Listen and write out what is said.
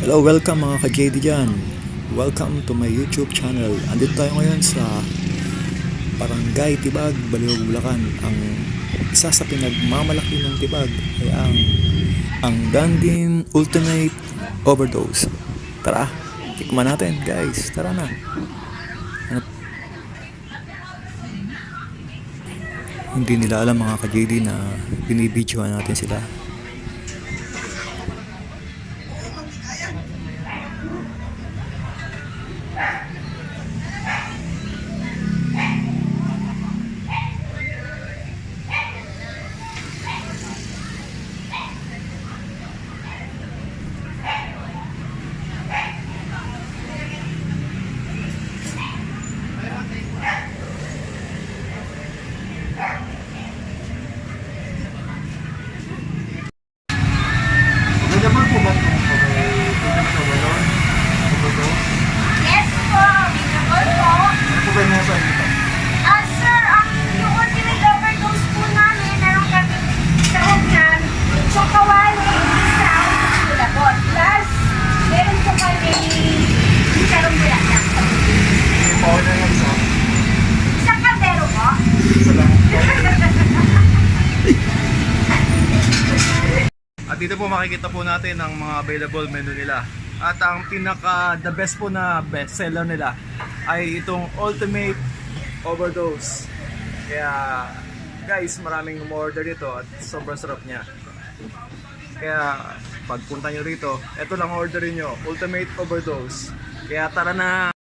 Hello, welcome mga ka-JD dyan. Welcome to my YouTube channel. Andito tayo ngayon sa Barangay Tibag, Baliwag, Bulacan. Ang isa sa pinagmamalaki ng Tibag ay ang ang Gandin Ultimate Overdose. Tara, tikman natin guys. Tara na. Ano? Hindi nila alam mga ka-JD na binibidyohan natin sila. May naman po ba ito? Yes po, available po. Ano po ba yung nasa dito? Ah, sir, ang yung ultimate overdose po namin, meron kami sahog na chokawali, sound, kulabot. Plus, meron po kami sarong bulaklak. Okay na lang sa Isang kaldero po. isa lang. At dito po makikita po natin ang mga available menu nila. At ang pinaka the best po na best seller nila ay itong Ultimate Overdose. Kaya guys, maraming umorder dito at sobrang sarap niya. Kaya pagpunta nyo rito, ito lang orderin nyo, Ultimate Overdose. Kaya tara na!